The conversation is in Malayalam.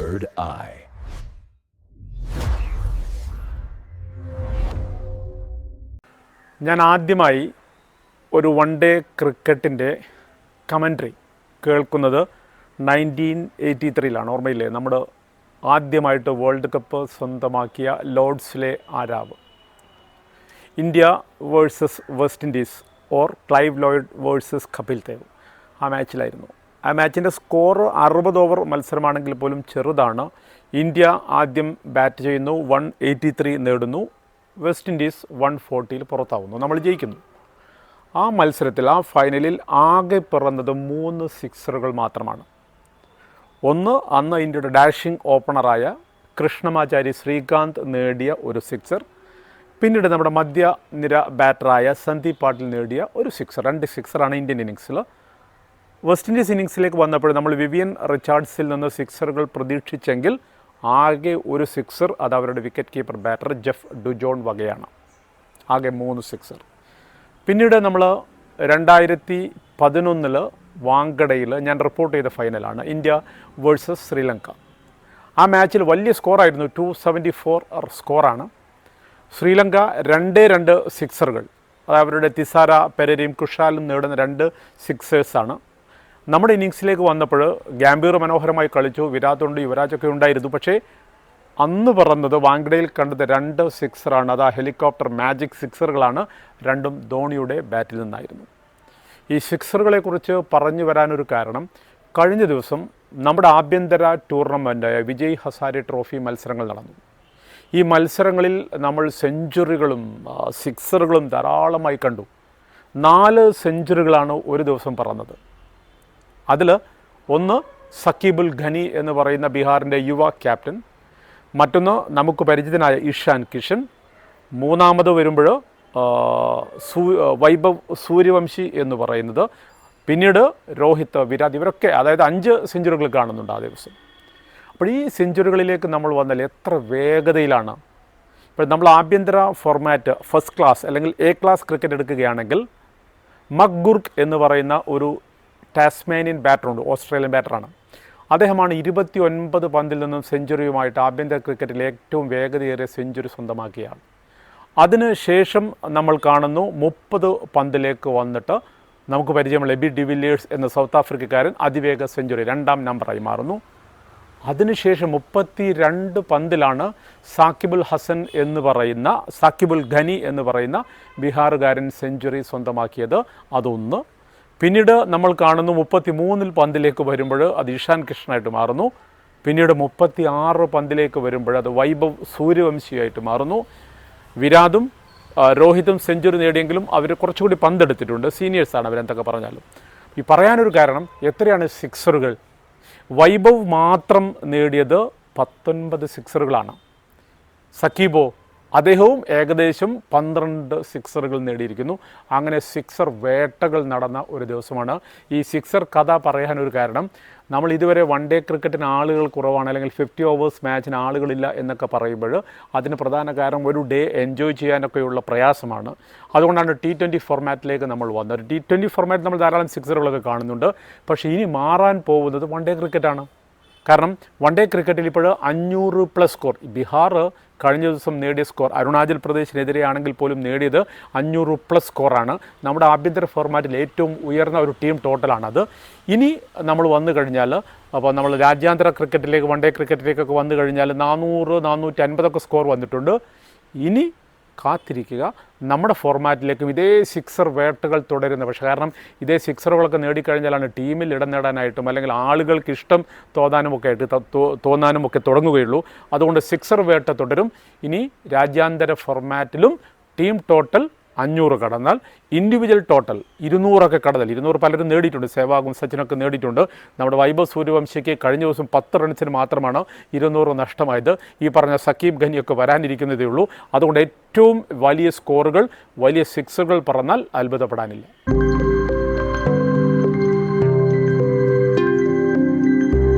Third Eye. ഞാൻ ആദ്യമായി ഒരു വൺ ഡേ ക്രിക്കറ്റിന്റെ കമൻട്രി കേൾക്കുന്നത് നയന്റീൻ എയ്റ്റി ത്രീയിലാണ് ഓർമ്മയില്ലേ? നമ്മുടെ ആദ്യമായിട്ട് വേൾഡ് കപ്പ് സ്വന്തമാക്കിയ ലോർഡ്സിലെ ആരാവ്. India versus West Indies or Clive Lloyd versus Kapil Dev ആ മാച്ചിലായിരുന്നു ആ മാച്ചിന്റെ സ്കോർ അറുപത് ഓവർ മത്സരമാണെങ്കിൽ പോലും ചെറുതാണ്. ഇന്ത്യ ആദ്യം ബാറ്റ് ചെയ്യുന്നു വൺ എയ്റ്റി ത്രീ നേടുന്നു. വെസ്റ്റ് ഇൻഡീസ് വൺ ഫോർട്ടിയിൽ പുറത്താവുന്നു. നമ്മൾ ജയിക്കുന്നു. ആ മത്സരത്തിൽ ആ ഫൈനലിൽ ആകെ പിറന്നത് മൂന്ന് സിക്സറുകൾ മാത്രമാണ്. ഒന്ന് അന്ന് ഇന്ത്യയുടെ ഡാഷിംഗ് ഓപ്പണറായ കൃഷ്ണമാചാരി ശ്രീകാന്ത് നേടിയ ഒരു സിക്സർ പിന്നീട് നമ്മുടെ മധ്യനിര ബാറ്ററായ സന്ദീപ് പാട്ടിൽ നേടിയ ഒരു സിക്സർ രണ്ട് സിക്സറാണ് ഇന്ത്യൻ ഇന്നിങ്സിൽ വെസ്റ്റ് ഇൻഡീസ് ഇന്നിങ്സിലേക്ക് വന്നപ്പോൾ നമ്മൾ വിവിയൻ റിച്ചാർഡ്സിൽ നിന്ന് സിക്സറുകൾ പ്രതീക്ഷിച്ചെങ്കിൽ ആകെ ഒരു സിക്സർ അത് അവരുടെ wicket keeper batter Jeff Dujon വകയാണ്. ആകെ മൂന്ന് സിക്സർ. പിന്നീട് നമ്മൾ രണ്ടായിരത്തി പതിനൊന്നിൽ വാങ്കഡയിൽ ഞാൻ റിപ്പോർട്ട് ചെയ്ത ഫൈനലാണ് ഇന്ത്യ വേഴ്സസ് ശ്രീലങ്ക. ആ മാച്ചിൽ വലിയ സ്കോറായിരുന്നു ടു സെവന്റി ഫോർ സ്കോറാണ് ശ്രീലങ്ക രണ്ടേ രണ്ട് സിക്സറുകൾ അത് അവരുടെ തിസാര പെരരയും കുഷാലും നേടുന്ന രണ്ട് സിക്സേഴ്സാണ്. നമ്മുടെ ഇന്നിങ്സിലേക്ക് വന്നപ്പോൾ ഗാംഭീർ മനോഹരമായി കളിച്ചു ഉണ്ട് യുവരാജൊക്കെ ഉണ്ടായിരുന്നു. പക്ഷേ അന്ന് പറഞ്ഞത് വാങ്കഡയിൽ കണ്ടത് രണ്ട് സിക്സറാണ് അത് ആ ഹെലികോപ്റ്റർ മാജിക് സിക്സറുകളാണ് രണ്ടും ധോണിയുടെ ബാറ്റിൽ നിന്നായിരുന്നു. ഈ സിക്സറുകളെക്കുറിച്ച് പറഞ്ഞു വരാനൊരു കാരണം കഴിഞ്ഞ ദിവസം നമ്മുടെ ആഭ്യന്തര ടൂർണമെന്റായ വിജയ് ഹസാരി ട്രോഫി മത്സരങ്ങൾ നടന്നു. ഈ മത്സരങ്ങളിൽ നമ്മൾ സെഞ്ചുറികളും സിക്സറുകളും ധാരാളമായി കണ്ടു. നാല് സെഞ്ചുറികളാണ് ഒരു ദിവസം പറന്നത് അതിൽ ഒന്ന് സക്കീബുൽ ഖനി എന്ന് പറയുന്ന ബീഹാറിന്റെ യുവ ക്യാപ്റ്റൻ മറ്റൊന്ന് നമുക്ക് പരിചിതനായ ഇഷാൻ കിഷൻ മൂന്നാമത് വരുമ്പോൾ സൂ വൈഭവ് സൂര്യവംശി എന്ന് പറയുന്നത് പിന്നീട് രോഹിത് വിരാട് ഇവരൊക്കെ അതായത് അഞ്ച് സെഞ്ചുറികൾ കാണുന്നുണ്ട് ആ ദിവസം. അപ്പോൾ ഈ സെഞ്ചുറികളിലേക്ക് നമ്മൾ വന്നാൽ എത്ര വേഗതയിലാണ്? ഇപ്പോൾ നമ്മൾ ആഭ്യന്തര ഫോർമാറ്റ് ഫസ്റ്റ് ക്ലാസ് അല്ലെങ്കിൽ എ ക്ലാസ് ക്രിക്കറ്റ് എടുക്കുകയാണെങ്കിൽ മക്ഗുർക്ക് എന്ന് പറയുന്ന ഒരു ടാസ്മാനിയൻ ബാറ്ററുണ്ട് ഓസ്ട്രേലിയൻ ബാറ്ററാണ് അദ്ദേഹമാണ് ഇരുപത്തി ഒൻപത് പന്തിൽ നിന്നും സെഞ്ചുറിയുമായിട്ട് ആഭ്യന്തര ക്രിക്കറ്റിൽ ഏറ്റവും വേഗതയേറിയ സെഞ്ചുറി സ്വന്തമാക്കിയ ആൾ അതിന് ശേഷം നമ്മൾ കാണുന്നു മുപ്പത് പന്തിലേക്ക് വന്നിട്ട് നമുക്ക് പരിചയമുള്ള എബി ഡിവില്ലിയേഴ്സ് എന്ന സൗത്ത് ആഫ്രിക്കക്കാരൻ അതിവേഗ സെഞ്ചുറി രണ്ടാം നമ്പറായി മാറുന്നു. അതിനുശേഷം മുപ്പത്തി രണ്ട് പന്തിലാണ് സാക്കിബുൽ ഹസൻ എന്ന് പറയുന്ന സാക്കിബുൽ ഖനി എന്ന് പറയുന്ന ബീഹാറുകാരൻ സെഞ്ചുറി സ്വന്തമാക്കിയത്. അതൊന്ന്. പിന്നീട് നമ്മൾ കാണുന്നു മുപ്പത്തി മൂന്നിൽ പന്തിലേക്ക് വരുമ്പോൾ അത് ഇഷാൻ കൃഷ്ണനായിട്ട് മാറുന്നു. പിന്നീട് മുപ്പത്തി ആറ് പന്തിലേക്ക് വരുമ്പോൾ അത് വൈഭവ് സൂര്യവംശിയായിട്ട് മാറുന്നു. വിരാതും രോഹിതും സെഞ്ചുറി നേടിയെങ്കിലും അവർ കുറച്ചുകൂടി പന്തെടുത്തിട്ടുണ്ട്. സീനിയേഴ്സാണ് അവരെന്തൊക്കെ പറഞ്ഞാലും. ഈ പറയാനൊരു കാരണം എത്രയാണ് സിക്സറുകൾ? വൈഭവ് മാത്രം നേടിയത് പത്തൊൻപത് സിക്സറുകളാണ്. സക്കീബോ അദ്ദേഹവും ഏകദേശം പന്ത്രണ്ട് സിക്സറുകൾ നേടിയിരിക്കുന്നു. അങ്ങനെ സിക്സർ വേട്ടകൾ നടന്ന ഒരു ദിവസമാണ്. ഈ സിക്സർ കഥ പറയാനൊരു കാരണം നമ്മൾ ഇതുവരെ വൺ ഡേ ക്രിക്കറ്റിന് ആളുകൾ കുറവാണ് അല്ലെങ്കിൽ ഫിഫ്റ്റി ഓവേഴ്സ് മാച്ചിന് ആളുകളില്ല എന്നൊക്കെ പറയുമ്പോൾ അതിന് പ്രധാന കാരണം ഒരു ഡേ എൻജോയ് ചെയ്യാനൊക്കെയുള്ള പ്രയാസമാണ്. അതുകൊണ്ടാണ് ടി ട്വന്റി ഫോർമാറ്റിലേക്ക് നമ്മൾ വന്നത്. ടി ട്വന്റി ഫോർമാറ്റ് നമ്മൾ ധാരാളം സിക്സറുകളൊക്കെ കാണുന്നുണ്ട്. പക്ഷേ ഇനി മാറാൻ പോകുന്നത് വൺ ഡേ ക്രിക്കറ്റാണ്. കാരണം വൺ ഡേ ക്രിക്കറ്റിൽ ഇപ്പോൾ അഞ്ഞൂറ് പ്ലസ് സ്കോർ ബീഹാർ കഴിഞ്ഞ ദിവസം നേടിയ സ്കോർ അരുണാചൽ പ്രദേശിനെതിരെയാണെങ്കിൽ പോലും നേടിയത് അഞ്ഞൂറ് പ്ലസ് സ്കോറാണ് നമ്മുടെ ആഭ്യന്തര ഫോർമാറ്റിൽ ഏറ്റവും ഉയർന്ന ഒരു ടീം ടോട്ടലാണത് ഇനി നമ്മൾ വന്നു കഴിഞ്ഞാൽ അപ്പോൾ നമ്മൾ രാജ്യാന്തര ക്രിക്കറ്റിലേക്ക് വൺ ഡേ ക്രിക്കറ്റിലേക്കൊക്കെ വന്നു കഴിഞ്ഞാൽ നാനൂറ് നാനൂറ്റി അൻപതൊക്കെ സ്കോർ വന്നിട്ടുണ്ട്. ഇനി കാത്തിരിക്കുക. നമ്മുടെ ഫോർമാറ്റിലേക്കും ഇതേ സിക്സർ വേട്ടകൾ തുടരുന്ന. പക്ഷേ കാരണം ഇതേ സിക്സറുകളൊക്കെ നേടിക്കഴിഞ്ഞാലാണ് ടീമിൽ ഇടം നേടാനായിട്ടും അല്ലെങ്കിൽ ആളുകൾക്ക് ഇഷ്ടം തോന്നാനും ഒക്കെ ആയിട്ട് തോന്നാനും ഒക്കെ തുടങ്ങുകയുള്ളൂ. അതുകൊണ്ട് സിക്സർ വേട്ട തുടരും. ഇനി രാജ്യാന്തര ഫോർമാറ്റിലും ടീം ടോട്ടൽ അഞ്ഞൂറ് കടന്നാൽ ഇൻഡിവിജ്വൽ ടോട്ടൽ ഇരുന്നൂറൊക്കെ കടന്നാൽ. ഇരുന്നൂറ് പലരും നേടിയിട്ടുണ്ട്. സേവാഗും സച്ചിനൊക്കെ നേടിയിട്ടുണ്ട്. നമ്മുടെ വൈഭവ് സൂര്യവംശിക്ക് കഴിഞ്ഞ ദിവസം പത്ത് റൺസിന് മാത്രമാണ് ഇരുന്നൂറ് നഷ്ടമായത്. ഈ പറഞ്ഞ സക്കീബ് ഖനിയൊക്കെ വരാനിരിക്കുന്നതേ ഉള്ളൂ. അതുകൊണ്ട് ഏറ്റവും വലിയ സ്കോറുകൾ വലിയ സിക്സുകൾ പറഞ്ഞാൽ അത്ഭുതപ്പെടാനില്ല.